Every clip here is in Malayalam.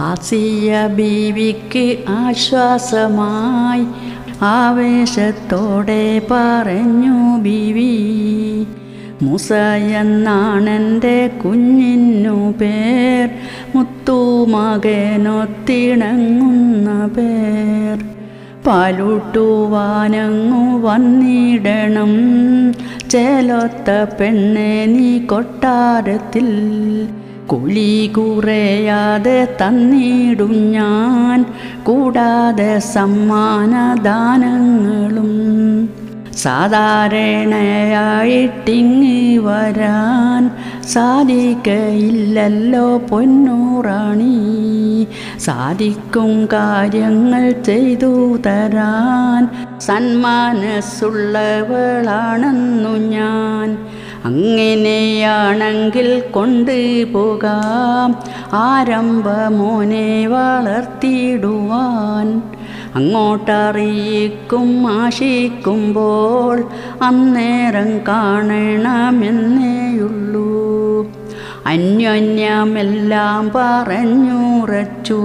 ആസിയ ബീവിക്ക് ആശ്വാസമായി ആവേശത്തോടെ പറഞ്ഞു ബീവി മുസ എന്നാണെന്റെ കുഞ്ഞിനു പേർ. മുത്തുമകനൊത്തിണങ്ങുന്ന പേർ. പാലൂട്ടുവാനങ്ങു വന്നിടണം. ചേലൊത്ത പെണ്ണെ നീ കൊട്ടാരത്തിൽ കുളി കുറയാതെ തന്നിടും ഞാൻ. കൂടാതെ സമ്മാനദാനങ്ങളും സാധാരണയായിട്ടിങ്ങി വരാൻ സാധിക്കയില്ലല്ലോ പൊന്നൂറാണി. സാധിക്കും കാര്യങ്ങൾ ചെയ്തു തരാൻ സന്മാനസ്സുള്ളവളാണെന്നു ഞാൻ. അങ്ങനെയാണെങ്കിൽ കൊണ്ടുപോകാം ആരംഭമോനെ വളർത്തിയിടുവാൻ. അങ്ങോട്ടറിയിക്കും ആശിക്കുമ്പോൾ അന്നേരം കാണണമെന്നേയുള്ളൂ. അന്യോന്യമെല്ലാം പറഞ്ഞുറച്ചു.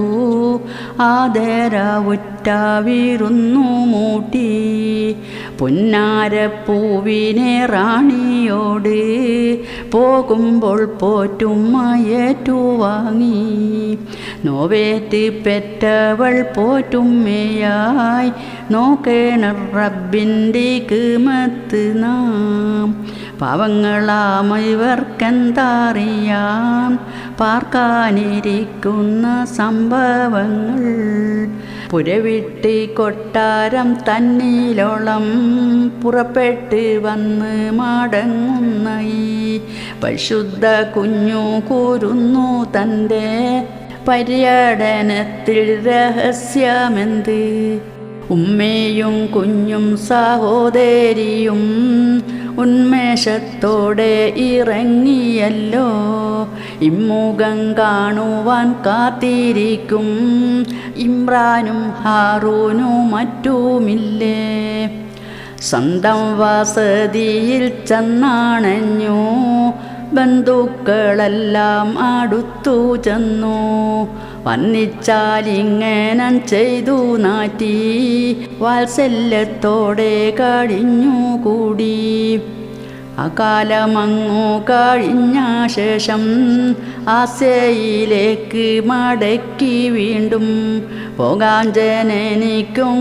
ആദര ഉറ്റാവിരുന്നു മൂട്ടി. പൊന്നാരപ്പൂവിനെ റാണിയോട് പോകുമ്പോൾ പോറ്റും ഏറ്റു വാങ്ങി നോവേറ്റ് പെറ്റവൾ പോറ്റുമ്മയായി നോക്കേണ റബ്ബിന്റെ കീമത്ത് നാം. പാവങ്ങളാം ഇവർക്കെന്തറിയാം പാർക്കാനിരിക്കുന്ന സംഭവങ്ങൾ പുരവിട്ട് കൊട്ടാരം തന്നിലോളം പുറപ്പെട്ട് വന്ന് മാടങ്ങുന്നൈ പരിശുദ്ധ കുഞ്ഞു കൂരുന്നു തന്റെ പര്യടനത്തിൽ രഹസ്യമെന്ത്? ഉമ്മയും കുഞ്ഞും സഹോദരിയും ഉന്മേഷത്തോടെ ഇറങ്ങിയല്ലോ. ഇമ്മുഖം കാണുവാൻ കാത്തിരിക്കും. ഇമ്രാനും ഹാറൂനും മറ്റുമില്ലേ. സ്വന്തം വസതിയിൽ ചെന്നാണഞ്ഞു. ബന്ധുക്കളെല്ലാം അടുത്തു ചെന്നു. വന്നിച്ചാലിങ്ങനെ ചെയ്തു നാറ്റി. വാത്സല്യത്തോടെ കഴിഞ്ഞുകൂടി അകാലമങ്ങു കഴിഞ്ഞ ശേഷം ആശയിലേക്ക് മടക്കി വീണ്ടും. പോകാൻ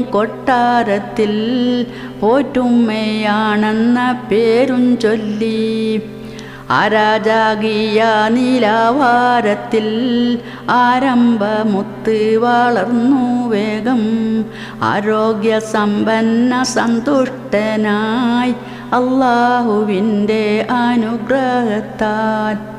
കൊട്ടാരത്തിൽ പോറ്റുമ്മയാണെന്ന പേരും ചൊല്ലി. ആരാജാകിയ നീലാവാരത്തിൽ ആരംഭമുത്ത് വളർന്നു വേഗം. ആരോഗ്യ സമ്പന്ന സന്തുഷ്ടനായി അള്ളാഹുവിന്റെ അനുഗ്രഹത്താൽ